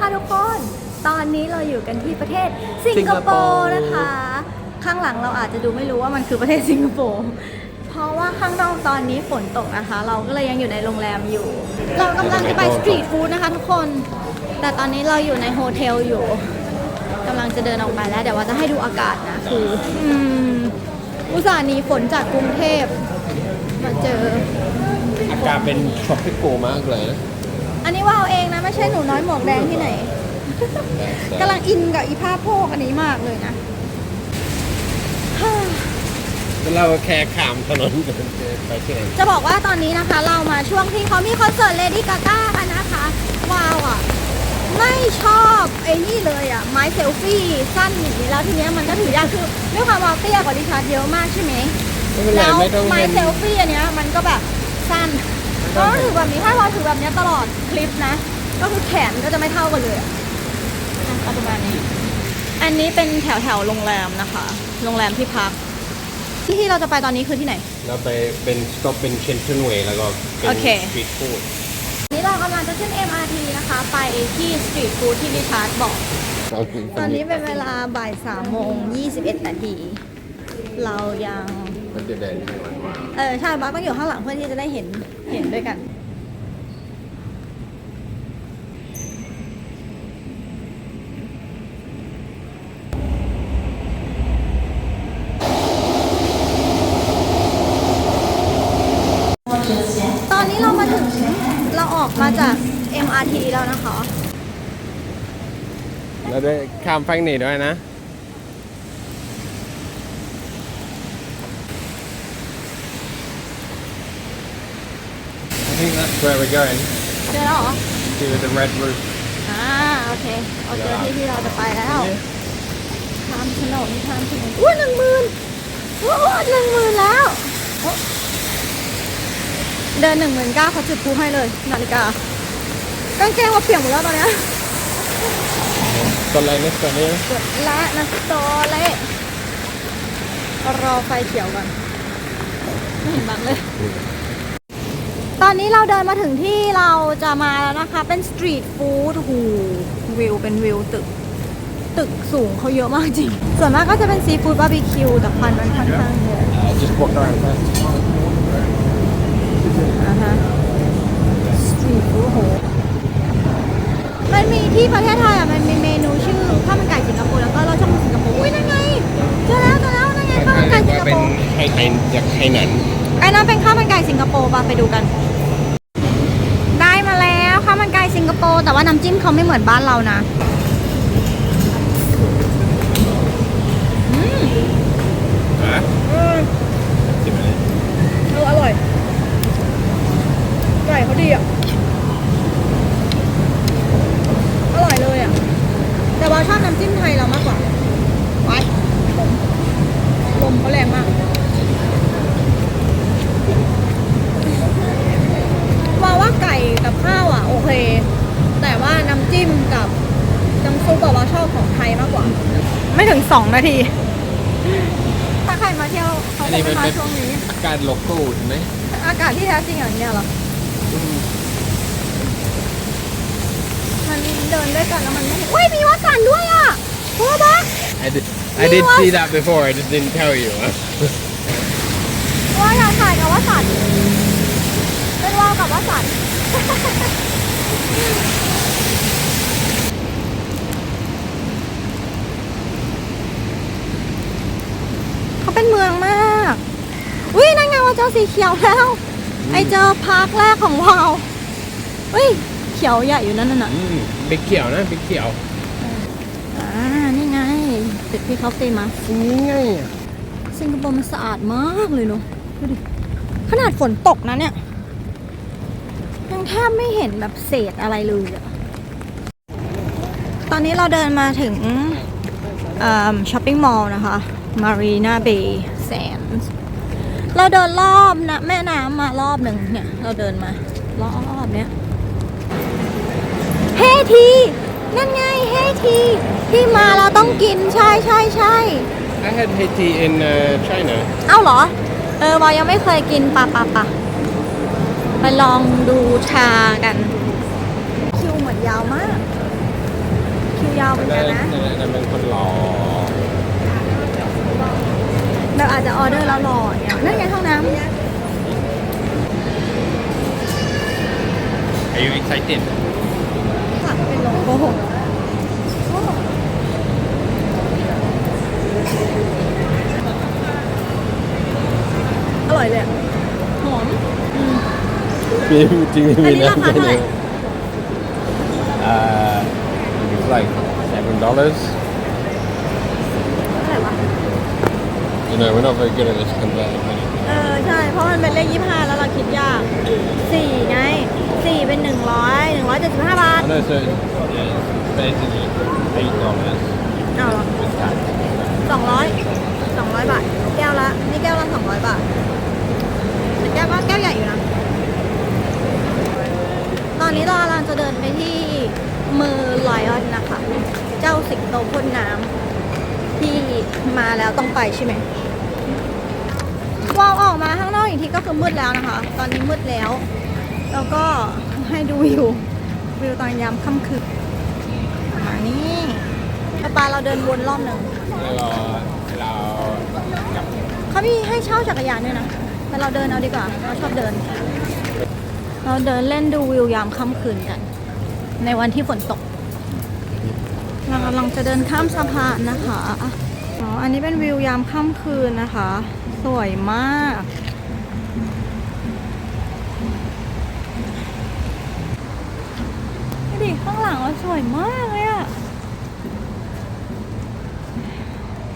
ค่ะทุกคน ตอนนี้เราอยู่กันที่ประเทศสิงคโปร์นะคะ ข้างหลังเราอาจจะดูไม่รู้ว่ามันคือประเทศสิงคโปร์ เพราะว่าข้างนอกตอนนี้ฝนตกนะคะ เราก็เลยยังอยู่ในโรงแรมอยู่ เรากำลังจะไปสตรีทฟู้ดนะคะทุกคน แต่ตอนนี้เราอยู่ในโฮเทลอยู่กำลังจะเดินออกไปแล้วเดี๋ยวว่าจะให้ดูอากาศนะคืออืมอุตส่าห์หนีฝนจากกรุงเทพมาเจอ อากาศเป็นทรอปิโกมากเลยนะ อันนี้ว่าเอาเองนะ ไม่ใช่หนูน้อยหมวกแดงที่ไหน กำลังอินกับอีภาพโพกอันนี้มากเลยนะเราแค่ข้ามถนนไปที่ไหนจะบอกว่าตอนนี้นะคะ เรามาช่วงที่เขามีคอนเสิร์ตเลดี้กาก้ากันนะคะวาวอะ ไม่ชอบไอ้นี่เลยอะ ไม้เซลฟี่สั้นอย่างนี้แล้วทีเนี้ยมันก็ถือยากคือด้วยความวาวเตี้ยกว่าดิฉันเยอะมากใช่ไหมไม่เป็นไรแล้วไม่ต้องไม้เล่นเซลฟี่อันเนี้ยมันก็แบบสั้น ก็ถือแบบนี้ถ้าเราถือแบบเนี้ยตลอดคลิปนะ ก็คือแขนก็จะไม่เท่ากันเลยอะอะเอาประมาณนี้ อันนี้เป็นแถวแถวๆโรงแรมนะคะ โรงแรมที่พัก ที่ที่เราจะไปตอนนี้คือที่ไหน เราไปเป็นสต็อปเป็นเชนเทนเวย์แล้วก็เป็นโอเคสตรีทฟู้ดนี่เรากำลังจะขึ้น MRT นะคะ ไปที่สตรีทฟู้ดที่ดิชาร์ดบอก ตอนนี้เป็นเวลาบ่าย3โมง21นาที เรายังมันจะเดินไปวันว่า เออใช่บักต้องอยู่ข้างหลังเพื่อที่จะได้เห็นเห็นด้วยกัน ตอนนี้เรามาถึงเราออกมาจาก MRT แล้วนะคะ เราได้ข้ามฝั่งนี้ด้วยนะ think that's where we're going เจอแล้วเหรอ to the red roof อ่าโอเคเราเจอที่ที่เราจะไปแล้วทำถนนทำถนนอุ้ยหนึ่งหมื่นโอ้หนึ่งหมื่นแล้วโอ้เดินหนึ่งหมื่นเก้าเขาจุดพลุให้เลย นาฬิกากางเกงมาเปียกหมดแล้วตอนเนี้ยตอนแรกนี่ตอนนี้กดละนะโตเละรอไฟเขียวก่อนไม่เห็นบังเลย ตอนนี้เราเดินมาถึงที่เราจะมาแล้วนะคะ เป็นสตรีทฟู้ดหูวิวเป็นวิวตึก ตึกสูงเขาเยอะมากจริง ส่วนมากก็จะเป็นซีฟู้ดบาร์บีคิวแต่ควันมันค่อนข้างเยอะ Uh, just walk around first อ่าฮะสตรีทฟู้ดโหมันมีที่ประเทศไทยอะ มันมีเมนูชื่อข้าวมันไก่สิงคโปร์แล้วก็เราช่องสิงคโปร์อุ้ยนั่นไงเจอแล้วเจอแล้วนั่นไงข้าวมันไก่สิงคเป็โปนร์ไข่ไข่จากไข่หนันไอ้นั่นเป็นข้าวมันไก่สิงคโปร์ปะไปดูกัน ได้มาแล้วข้าวมันไก่สิงคโปร์ แต่ว่าน้ำจิ้มเขาไม่เหมือนบ้านเรานะฮะจิบอะไรเอออร่อยไก่เขาดีอะ อร่อยเลยอะ แต่ว่าชอบน้ำจิ้มไทยเรามากกว่าไว้ลมลมเขาแรงมาก ว่าว่าไก่กับข้าวอะ โอเค แต่ว่าน้ำจิ้มกับน้ำซุปอะเราชอบของไทยมากกว่า ไม่ถึงสองนาที ถ้าใครมาเที่ยวเขาอันคงนี้เป็ไม่นมาเป็นช่วงนี้ อากาศโลโก้ใช่ไหมอากาศที่แท้จริงอย่างเนี้ยเหรอ มันเดินด้วยกันแล้วมันไม่เห็นเฮ้ยมีวัดสันด้วยอะโอ้บ้า I did I did see that before I just didn't tell you อะว่าอยากถ่ายกับวัดสันเป็นว่าวกับวัดสัน เขาเป็นเมืองมากอุ้ยนั่นไงว่าเจอสีเขียวแล้ว ไอเจอพาร์คแรกของวาวอุ้ยเขียวใหญ่อยู่นั่นน่ะอืมบิ๊กเขียวนะบิ๊กเขียวอ่านี่ไงตึกที่เขาตีมานี่ไงสิงคโปร์มันสะอาดมากเลยเนาะดูดิขนาดฝนตกนะเนี่ยยังแทบไม่เห็นแบบเศษอะไรเลยอะตอนนี้เราเดินมาถึงช้อปปิ้งมอลล์นะคะ Marina Bay Sands เราเดินรอบนะแม่น้ำมารอบหนึ่งเนี่ย เราเดินมารอบเนี้ยเฮทีนั่นไงเฮทีที่มาเราต้องกินใช่ใช่ใช่ I had Haiti in uh, China เอ้าเหรอ เออวายังไม่เคยกินปะปะปะไปลองดูชากัน คิวเหมือนยาวมากยาวเหมือนกันนะนั่นเป็นคนหล่ อแบบอาจจะออเดอร์แล้วรอเนี่ยนั่นไงห้องน้ำ Are you excited สั่งเป็นโลโก้โอ้อร่อยเลยอะหอมอืมมีจริงอันมีนี้ราคาเท่าไหร่อ่า it's like seven dollars เท่าไหร่วะ you know we're not very good at this converting money เออใช่ เพราะมันเป็นเลขยี่ห้าแล้วเราคิดยากสี่ไงสี่เป็นหนึ่งร้อยหนึ่งร้อยเจ็ดสิบห้าบาท I know so it's, yeah, it's basically eight dollars เอาเหรอ with tax สองร้อยสองร้อยบาท แก้วละ นี่แก้วละสองร้อยบาทแต่แก้วก็แก้วใหญ่อยู่นะ ตอนนี้เรากำลังจะเดินไปที่มือไลออนนะคะ เจ้าสิงโตพ่นน้ำที่มาแล้วต้องไปใช่ไหม วอลออกมาข้างนอกอีกทีก็คือมืดแล้วนะคะ ตอนนี้มืดแล้ว แล้วก็ให้ดูวิววิวตอนยามค่ำคืนมานี่ปาปาเราเดินวนรอบหนึ่งแล้วเราเรากลับเขามีให้เช่าจักรยานด้วยนะแต่เราเดินเอาดีกว่า เราชอบเดิน เราเดินเล่นดูวิวยามค่ำคืนกัน ในวันที่ฝนตก เรากำลังจะเดินข้ามสะพานนะคะอ๋ออันนี้เป็นวิวยามค่ำคืนนะคะ สวยมาก ดิข้างหลังมันสวยมากเลยอะ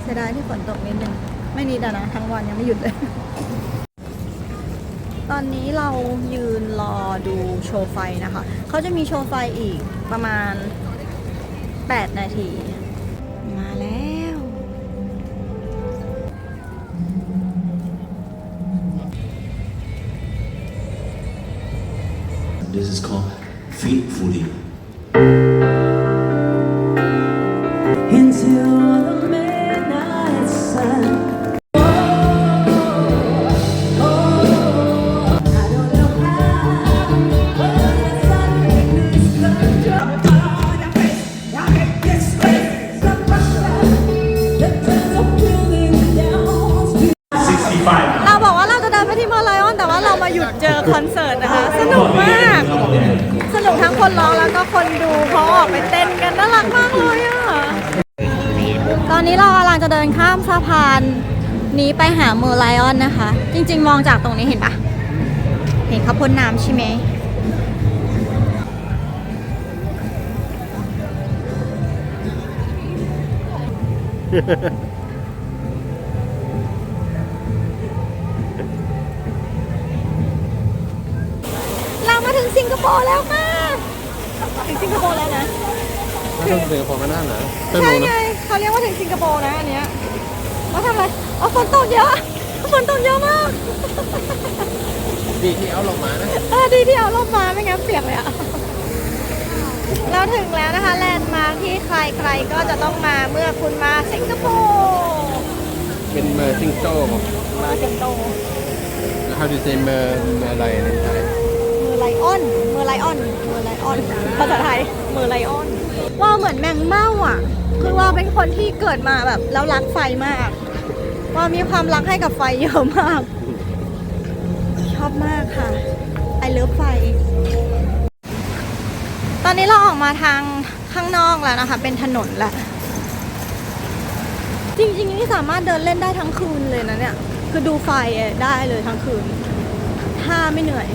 เสียดายที่ฝนตกนิดนึง ไม่นิดอะนะทั้งวันยังไม่หยุดเลย ตอนนี้เรายืนรอดูโชว์ไฟนะคะ เขาจะมีโชว์ไฟอีกประมาณ 8 นาที มาแล้ว This is called feet คนร้องแล้วก็คนดูเพราะออกไปเต้นกันน่ารักมากเลยอะ ตอนนี้เรากำลังจะเดินข้ามสะพานนี้ไปหาเมอร์ไลออนนะคะ จริง ๆ มองจากตรงนี้เห็นปะเห็นเขาพ่นน้ำใช่ไหมเรามาถึงสิงคโปร์แล้วค่ะถึง สิงคโปร์แล้วนะถ้าต้องเสือพอกันหน้าหนาเต้นใช่รู้ไงนะเขาเรียกว่าถึงสิงคโปร์นะอันเนี้ยเราทำอะไรเอาฝนตกเยอะฝนตกเยอะมากดีที่เอาลงมานะ เออดีที่เอาร่มมาไม่งั้นเปียกเลยอะเราถึงแล้วนะคะแลนด์มาร์คที่ใครๆก็จะต้องมาเมื่อคุณมาสิงคโปร์เป็นเมอร์ซิงโต้มาสิงโต แล้ว how do you say เมอร์เมอร์อะไรในไทยมือไลออนมือไลออนเมือไลออนภาษาไทยเมือไลออน ว่าเหมือนแมงเม่าอะ คือว่าเป็นคนที่เกิดมาแบบแล้วรักไฟมาก ว่ามีความรักให้กับไฟเยอะมาก ชอบมากค่ะไอเลิฟไฟ ตอนนี้เราออกมาทางข้างนอกแล้วนะคะ เป็นถนนแหละจริงๆนี่สามารถเดินเล่นได้ทั้งคืนเลยนะเนี่ย คือดูไฟได้เลยทั้งคืน ถ้าไม่เหนื่อย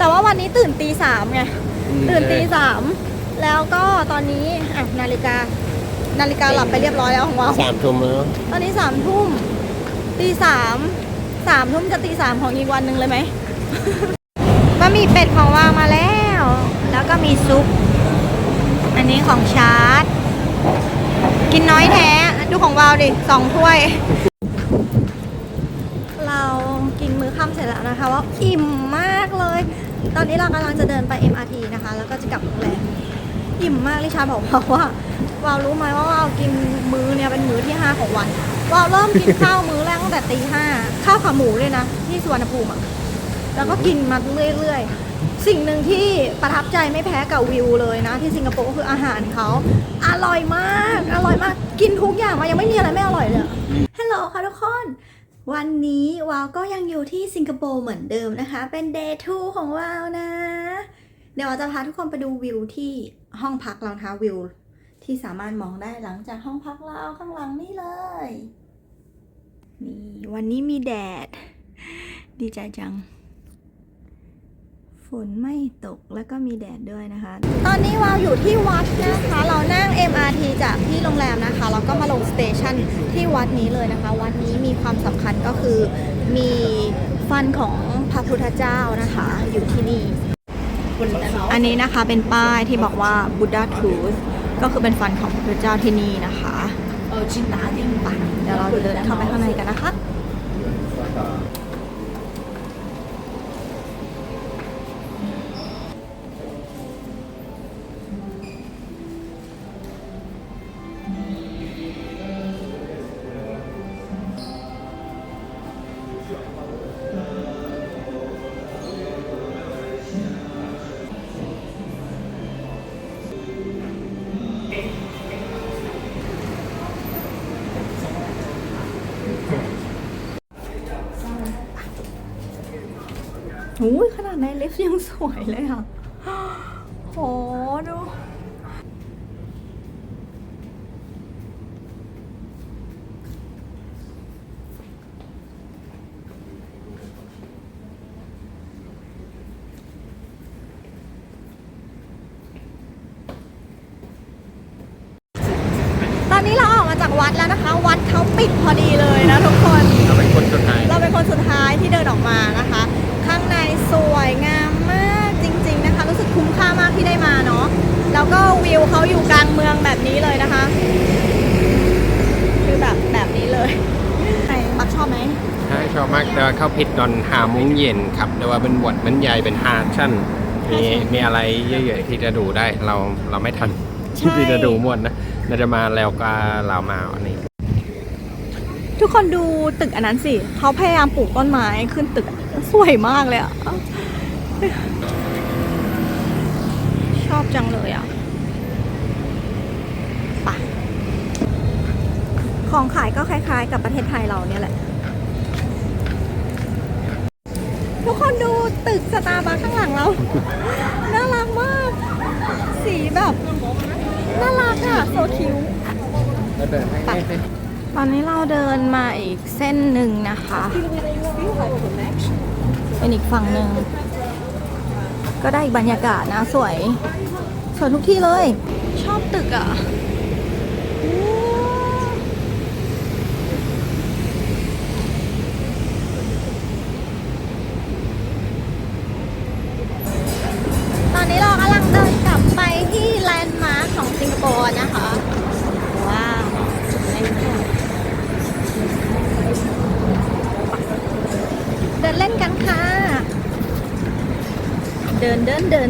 แต่ว่าวันนี้ตื่นตีสามไงอืมตื่นตีสามแล้วก็ตอนนี้อะนาฬิกา นาฬิกาหลับไปเรียบร้อยแล้วของเราสามทุ่มแล้วตอนนี้สามทุ่มตีสามสามทุ่มจะตีสามของอีกวันหนึ่งเลยไหมบะหมี่เป็ดของวางมาแล้ว แล้วก็มีซุป อันนี้ของชาร์ตกินน้อยแท้ ดูของวาวดิสองถ้วย เรากินมื้อค่ำเสร็จแล้วนะคะว่าอิ่มมากเลย ตอนนี้เรากำลังจะเดินไป MRT นะคะ แล้วก็จะกลับโรงแรมอิ่มมากลิชาบอกว่าว่าวาวรู้ไหมว่าวาวกินมื้อเนี่ยเป็นมื้อที่ 5 ของวันวาวเริ่มกินข้าวมื้อแรกตั้งแต่ตีห้าข้าวขาหมูเลยนะที่สุวรรณภูมิอะแล้วก็กินมาเรื่อยๆ สิ่งหนึ่งที่ประทับใจไม่แพ้กับวิวเลยนะ ที่สิงคโปร์ก็คืออาหารเขาอร่อยมาก อร่อยมากกินทุกอย่างมายังไม่มีอะไรไม่อร่อยเลยฮัลโหลค่ะทุกคน วันนี้วาวก็ยังอยู่ที่สิงคโปร์เหมือนเดิมนะคะ เป็น day 2 ของวาวนะ เดี๋ยววาวจะพาทุกคนไปดูวิวที่ห้องพักเรานะคะวิว ที่สามารถมองได้หลังจากห้องพักเราข้างหลังนี่เลย นี่วันนี้มีแดด ดีใจจัง ฝนไม่ตกแล้วก็มีแดดด้วยนะคะ ตอนนี้วาวอยู่ที่วัดนะคะ เรานั่ง MRT จากที่โรงแรมนะคะแล้วก็มาลงสเตชันที่วัดนี้เลยนะคะ วัดนี้มีความสำคัญก็คือมีฟันของพระพุทธเจ้านะคะ อยู่ที่นี่ อันนี้นะคะเป็นป้ายที่บอกว่า Buddha Truth ก็คือเป็นฟันของพระพุทธเจ้าที่นี่นะคะเออจินตาดิงปะเดี๋ยวเราเดินเข้าไปข้างในกันนะคะ ขนาดในลิฟต์ยังสวยเลยอะ โหดู ตอนนี้เราออกมา จากวัดแล้วนะคะ วัดเขาปิดพอดีเลยนะทุกคน เราเป็นคนสุดท้ายเราเป็นคนสุดท้ายที่เดินออกมานะคะ ข้างในสวยงามมากจริง ๆนะคะ รู้สึกคุ้มค่ามากที่ได้มาเนาะแล้วก็วิวเขาอยู่กลางเมืองแบบนี้เลยนะคะคือแบบแบบนี้เลยใครมักชอบไหมใช่ชอบมากแต่ว่าเข้าผิดตอนหาโมุ้งเย็นครับแต่ว่าเป็นบทมันใหญ่เป็นฮาร์ดชั่นมีมีอะไรเยอะๆที่จะดูได้เราเราไม่ทันใช่ที่จะดูหมดนะ เราจะมาแล้วก็เรามาอันนี้ ทุกคนดูตึกอันนั้นสิเขาพยายามปลูกต้นไม้ขึ้นตึกสวยมากเลยอะชอบจังเลยอะไปของขายก็คล้าย ๆ กับประเทศไทยเราเนี่ยแหละ ทุกคนดูตึกสตาร์บัคข้างหลังเรา น่ารักมาก สีแบบ น่ารักอะโซคิวตอนนี้เราเดินมาอีกเส้นหนึ่งนะคะเป็นอีกฝั่งหนึ่ง ก็ได้อีกบรรยากาศนะสวย สวยทุกที่เลย ชอบตึกอะ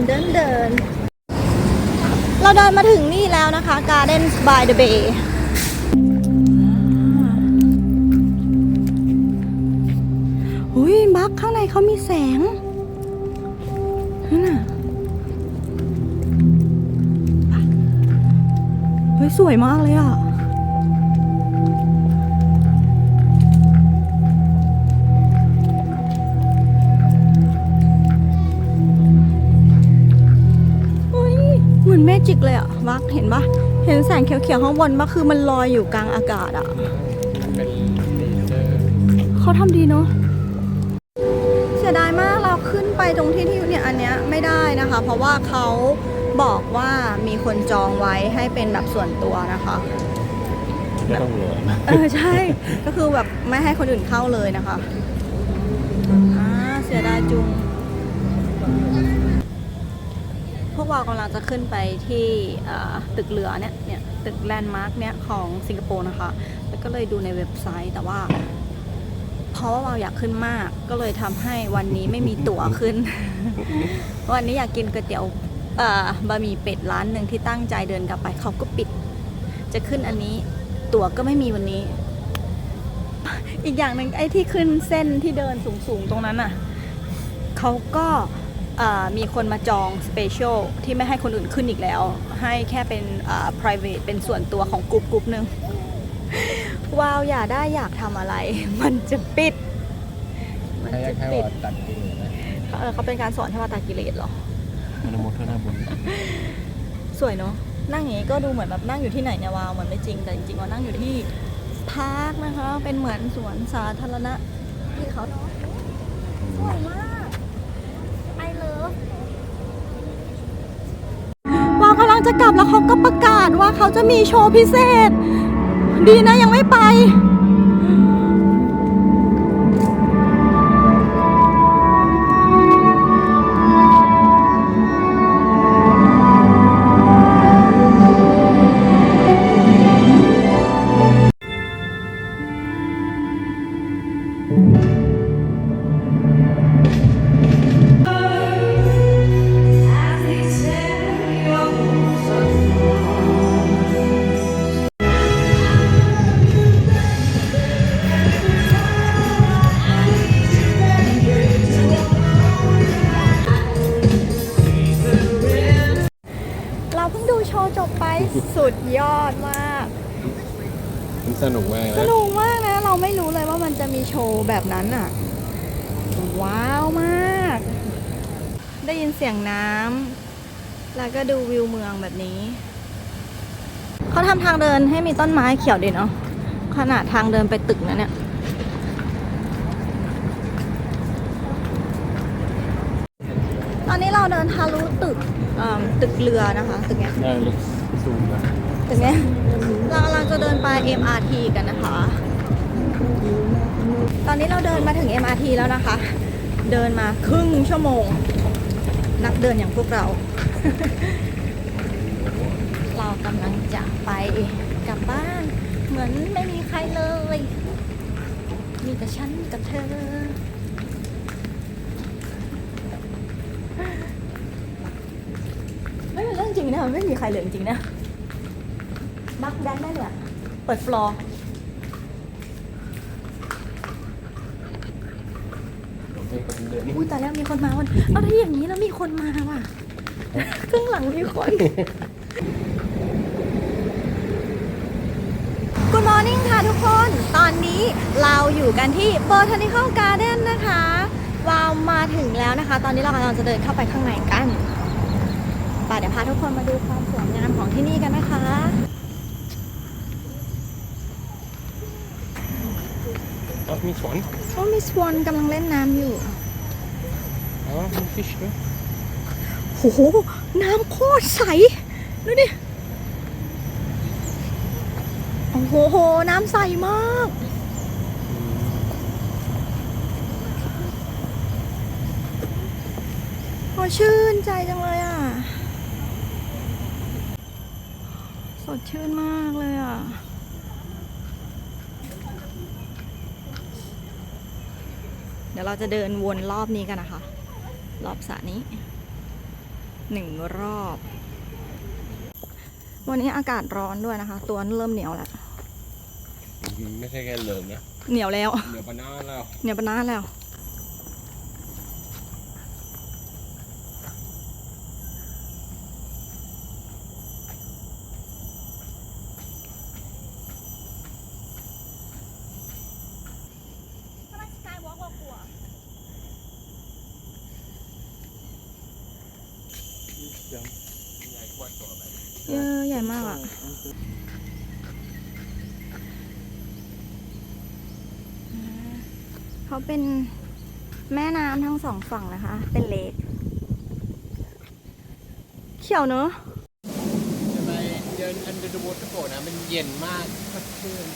เดินเดินเดิน เราเดินมาถึงนี่แล้วนะคะ Gardens by the Bay หุยบักข้างในเขามีแสงนั่นน่ะเฮ้ย สวยมากเลยอะ จิกเลยอะวักเห็นปะเห็นแสงเขียวๆข้างบนปะคือมันลอยอยู่กลางอากาศอะเป็นเลเซอร์เขาทำดีเนาะเสียดายมากเราขึ้นไปตรงที่ที่เนี่ยอันเนี้ยไม่ได้นะคะ เพราะว่าเขาบอกว่ามีคนจองไว้ให้เป็นแบบส่วนตัวนะคะไม่ต้องรอนะเออใช่ ก็คือแบบไม่ให้คนอื่นเข้าเลยนะคะอ่าเสียดายจุงพ วกเรากำลังจะขึ้นไปที่เอ่อตึกเรือเนี่ยเนี่ยตึกแลนด์มาร์กเนี่ยของสิงคโปร์นะคะ แล้วก็เลยดูในเว็บไซต์แต่ว่าเพราะว่าเราอยากขึ้นมาก ก็เลยทำให้วันนี้ไม่มีตั๋วขึ้น วันนี้อยากกินก๋วยเตี๋ยวเอ่อบะหมี่เป็ดร้านหนึ่งที่ตั้งใจเดินกลับไปเขาก็ปิด จะขึ้นอันนี้ตั๋วก็ไม่มีวันนี้ อีกอย่างหนึ่งไอ้ที่ขึ้นเส้นที่เดินสูงๆตรงนั้นอะเขาก็เอ่อ มีคนมาจองสเปเชียลที่ไม่ให้คนอื่นขึ้นอีกแล้ว ให้แค่เป็นเอ่อ private เป็นส่วนตัวของกลุ่มกลุ่มหนึ่งว้าวอย่าได้อยากทำอะไร มันจะปิด มันใครจะใครปิดว่าตัดกินเลยนะเออเขาเป็นการสอนให้ว่าตากิเลสเหรออนุโมทนาบุญสวยเนาะนั่งอย่างนี้ก็ดูเหมือนแบบนั่งอยู่ที่ไหนเนี่ยวาวเหมือนไม่จริงแต่จริงๆว่านั่งอยู่ที่พาร์คนะคะ เป็นเหมือนสวนสาธารณะที่เขาเนาะสวยมาก I love วาวกำลัง จะกลับแล้วเขาก็ประกาศว่าเขาจะมีโชว์พิเศษ ดีนะยังไม่ไป ยอดมาก มันสนุกมากสนะนุกมากนะ เราไม่รู้เลยว่ามันจะมีโชว์แบบนั้นอะ ว้าวมาก ได้ยินเสียงน้ำแล้วก็ดูวิวเมืองแบบนี้ เขาทำทางเดินให้มีต้นไม้เขียวดีเนาะขนาดทางเดินไปตึกนะเนี่ย ตอนนี้เราเดินทะลุตึกเอิ่มตึกเรือนะคะ ตึกเนี้ย ได้เลยสูงนะ ถึงไงเรากำลังจะเดินไป MRT กันนะคะ ตอนนี้เราเดินมาถึง MRT แล้วนะคะ เดินมาครึ่งชั่วโมง นักเดินอย่างพวกเรา เรากำลังจะไปกลับบ้าน เหมือนไม่มีใครเลย มีแต่ฉันกับเธอไม่เป็นเรื่องจริงนะมันไม่มีใครเลยจริงๆนะ บักแดนได้เลยอะเปิดฟลอร์อุ้ยแต่แล้วมีคนมาวันเอาถ้าอย่างนี้แล้วมีคนมาว่ะข้างหลังมีคน Good morning ค่ะทุกคน ตอนนี้เราอยู่กันที่ Botanical Garden นะคะวาวมาถึงแล้วนะคะ ตอนนี้เรากำลังจะเดินเข้าไปข้างในกันไปเดี๋ยวพาทุกคนมาดูความสวยงามของที่นี่กันนะคะ อ๋อ มีสวนโอ้มีสวอนกำลังเล่นน้ำอยู่อ๋อมีฟิชด้วยโห น้ำโคตรใส ดูดิ โอ้โห น้ำใสมาก โอ้ชื่นใจจังเลยอะ สดชื่นมากเลยอะ ดี๋ยวเราจะเดินวนรอบนี้กันนะคะ รอบสระนี้หนึ่งรอบ วันนี้อากาศร้อนด้วยนะคะ ตัวเริ่มเหนียวแล้ว ไม่ใช่แค่เลิมนะ เหนียวแล้วเดี๋ยวปะน้าแล้ว เหนียวปะน้าแล้ว ยังใหญ่กว่าตัวไป เยอะใหญ่มากอะ เป็นแม่น้ำทั้งสองฝั่งนะคะ เป็นเลกเขียวเนอะจะไปเดินอันเดอร์วอเตอร์โฟนะมันเย็นมากสดชื่น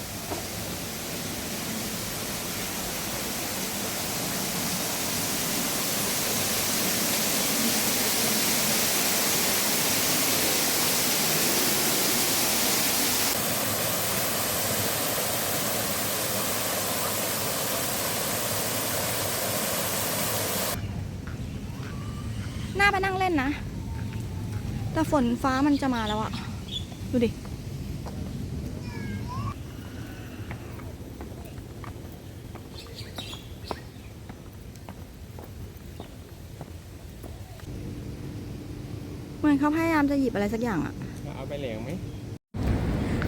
น่าไปนั่งเล่นนะ แต่ ฝนฟ้ามันจะมาแล้วอะดูดิมันเขาพยายามจะหยิบอะไรสักอย่างอะเอาไปเหลียงไหม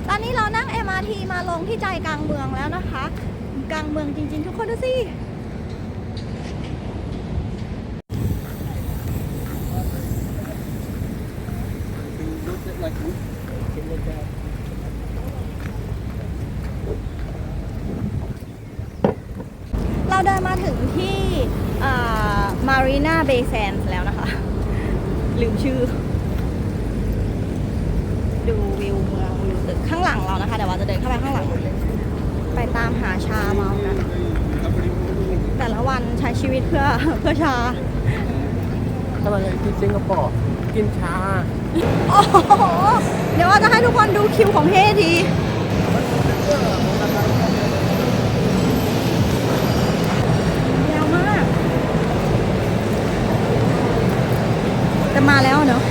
ตอนนี้เรานั่ง MRT มาลงที่ใจกลางเมืองแล้วนะคะ กลางเมืองจริง ๆ ทุกคนดูสิ เราเดินมาถึงที่มารีนาเบย์แซนแล้วนะคะ ลืมชื่อ ดูวิวเมืองวิวตึกข้างหลังเรานะคะเดี๋ยวเราจะเดินเข้าไปข้างหลัง ไปตามหาชาเมากันแต่ละวันใช้ชีวิตเพื่อเพื่อชาถ้ามาที่สิงคโปร์กินชา โอ้โห เดี๋ยวว่าจะให้ทุกคนดูคิวของเฮทียาวมากจะมาแล้วเนอะ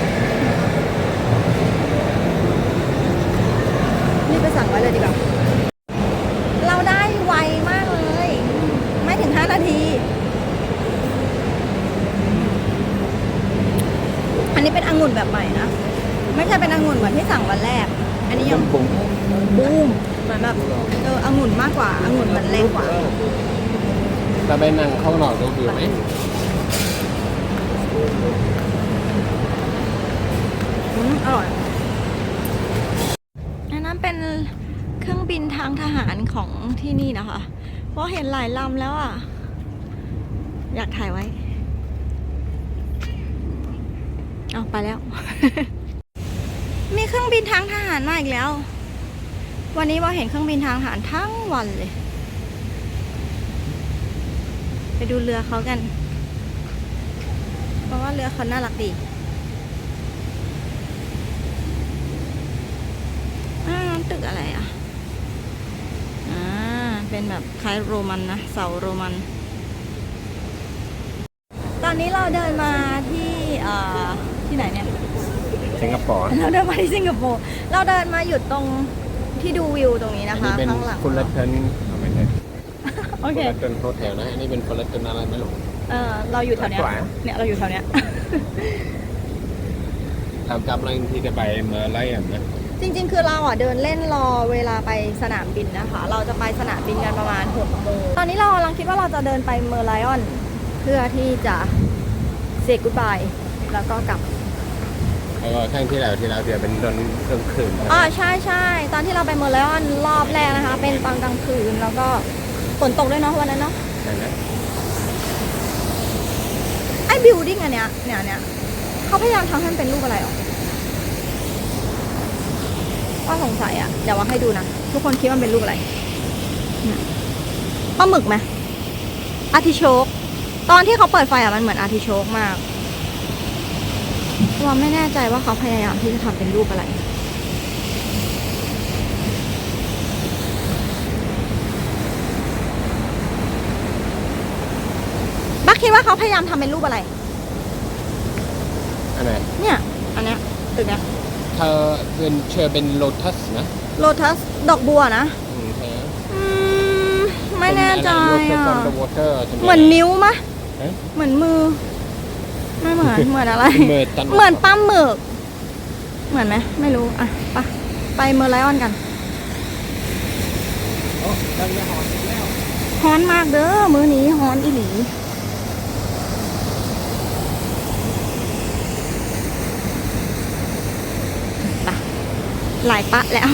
นี่ไปสั่งไว้เลยดีกว่า เราได้ไวมากเลย ไม่ถึง 5 นาที อันนี้เป็นองุ่นแบบใหม่นะ ไม่ใช่เป็นองุ่นเหมือนที่สั่งวันแรก อันนี้ยัง บุ้ง บูมเหมือน แบบเออองุ่นมากกว่าองุ่นมันเล็กกว่าเราไปนั่งข้างนอกดูวิวไหมอืมอร่อยอันนั้นเป็นเครื่องบินทางทหารของที่นี่นะคะ เพราะเห็นหลายลำแล้วอะ อยากถ่ายไว้ เอาไปแล้ว มีเครื่องบินทางทหารมาอีกแล้ว วันนี้ว่าเห็นเครื่องบินทางทหารทั้งวันเลย ไปดูเรือเขากัน เพราะว่าเรือเขาน่ารักดีอ่าตึกอะไรอะ อ่า เป็นแบบคล้ายโรมันนะ เสาโรมัน ตอนนี้เราเดินมาที่เอ่อที่ไหนเนี่ย สิงคโปร์ เราเดินมาที่สิงคโปร์ เราเดินมาหยุดตรง ที่ดูวิวตรงนี้อันะนคะนี้เป็นข้างหลังคุณละเทนเอาไม่ใช่โอคุณเคละเทนโฮเทลนะอันนี้เป็นคุณละเทนอะไรไม่รู้ เออเราอยู่แถวเนี้ย ขวา เนี่ยเราอยู่แถวเนี้ยเรากำลังที่จะไปเมอร์ไลออนนะจริงๆ คือเราอะเดินเล่นรอเวลาไปสนามบินนะคะ เราจะไปสนามบินกันประมาณ6โมงตอนนี้เรากำลังคิดว่าเราจะเดินไปเมอร์ไลออน เพื่อที่จะเซกุ d บายแล้วก็กลับ แล้วก็ข้างที่เราที่เราจะเป็นตอนกลางคืนนะอ๋อใช่ใช่ตอนที่เราไปเมอร์ไลออนรอบแรกนะคะ เป็นตอนกลางคืนแล้วก็ฝนตกด้วยเนาะวันนั้นเนาะใช่ไหมไอ้บิวดิ้งอันเนี้ยเนี่ยเนี่ยเขาพยายามทำให้มันเป็นรูปอะไรหรอว่าสงสัยอะเดี๋ยวว่าให้ดูนะ ทุกคนคิดว่ามันเป็นรูปอะไรเนี่ยปลาหมึกไหมอาร์ติโชกตอนที่เขาเปิดไฟอะมันเหมือนอาร์ติโชกมาก ว่าไม่แน่ใจว่าเขาพยายามที่จะทำเป็นรูปอะไร บักคิดว่าเขาพยายามทำเป็นรูปอะไร อันไหนเนี่ย อันเนี้ยตึกเนี้ยเธอเป็นเชื่อเป็นโลตัสนะโลทัสดอกบัวนะอืมใช่ไหมอืมไม่แน่ใจโลตัอะสออนเดอะวอเตอร์เหมือนนิ้วมะ เอ๊ะ เหมือนมือ ไม่เหมือนเหมือนอะไรเมอร์ตันเหมือนปั้มหมึก เหมือนไหมไม่รู้ อะไปไปเมอร์ไลออนกันโอ้ดังยาหอนอีกแล้วฮ้อนมากเด้อมื้อนี้ฮ้อนอีหลีไปหลายปะแล้ว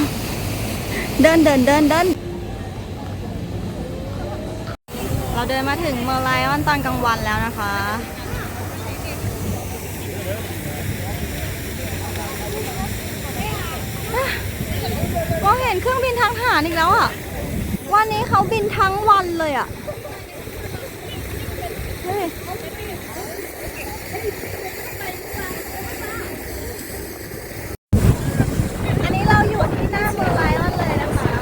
เดินเดินเดินเดินเราเดินมาถึงเมอร์ไลออนตอนกลางวันแล้วนะคะ มองเห็นเครื่องบินทางทหารอีกแล้วอะ วันนี้เขาบินทั้งวันเลยอะเฮ้ยอันนี้เราอยู่ที่น้าเมืองไลออนเลยนะคะ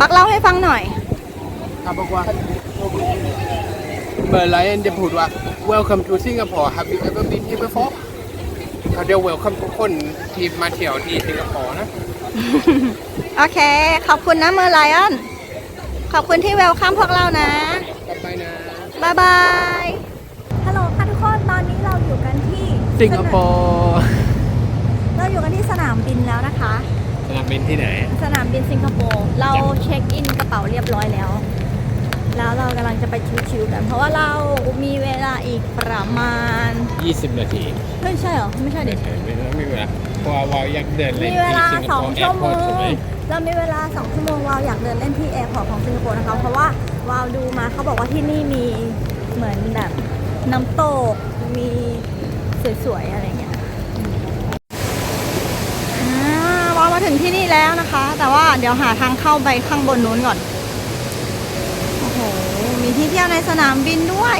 บักเล่าให้ฟังหน่อยครับบอกว่า เมอร์ไลออนจะพูดว่า Welcome to Singapore Have you ever been here before เขาเดี๋ยว welcome ทุกคนที่มาเที่ยวที่สิงคโปร์นะ โอเค ขอบคุณนะเมอร์ไลออน ขอบคุณที่เวลคัมพวกเรานะ กลับไปนะ บายบายสิงคโปร์เราอยู่กันที่สนามบินแล้วนะคะ สนามบินที่ไหน สนามบินสิงคโปร์ เราเช็คอินกระเป๋าเรียบร้อยแล้ว แล้วเรากำลังจะไปชิวๆกัน เพราะว่าเรามีเวลาอีกประมาณ 20 นาทีเฮ้ยใช่เหรอ ไม่ใช่เด็ไม่ใช่ไม่ไม่มีเวลาเพราะว่าวาวอยากเดินเล่นมีเวที่ลาสิงคสโปองร์แอชั่วร์พโมอร์ตงใช่ไหมเรามีเวลาสองชั่วโมงวาวอยากเดินเล่นที่แอร์พอร์ตของสิงคโปร์นะคะ เพราะว่าวาวดูมาเขาบอกว่าที่นี่มีเหมือนแบบน้ำตก มีสวยๆอะไรเงี้ยอ่าวาวมาถึงที่นี่แล้วนะคะ แต่ว่าเดี๋ยวหาทางเข้าไปข้างบนนู้นก่อนโอ้โห มีที่เที่ยวในสนามบินด้วย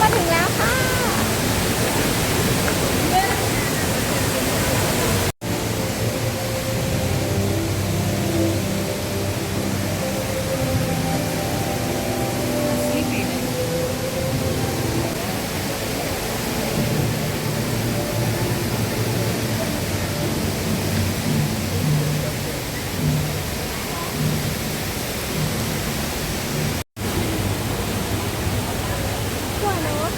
มาถึงแล้วค่ะ สวยเนอะ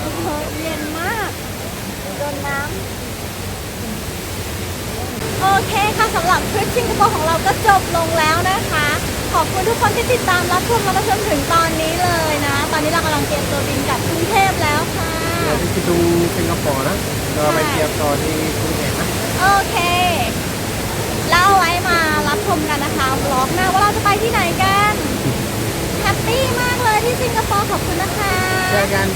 เออเย็นมากโดนน้ำ โอเคค่ะสำหรับทริปสิงคโปร์ของเราก็จบลงแล้วนะคะ ขอบคุณ ทุกคนที่ติดตามรับชมมาจนถึงตอนนี้เลยนะ ตอนนี้เรากำลังเตรียมตัวบินกลับกรุงเทพแล้วค่ะ เดี๋ยวที่จะดูสิงคโปร์นะเราไปเที่ยวต่อที่กรุงเทพนะโอเค แล้วเอาไว้มารับชมกันนะคะวล็อกหน้าว่าเราจะไปที่ไหนกัน แฮปปี้มากเลยที่สิงคโปร์ขอบคุณนะคะ เจอกัน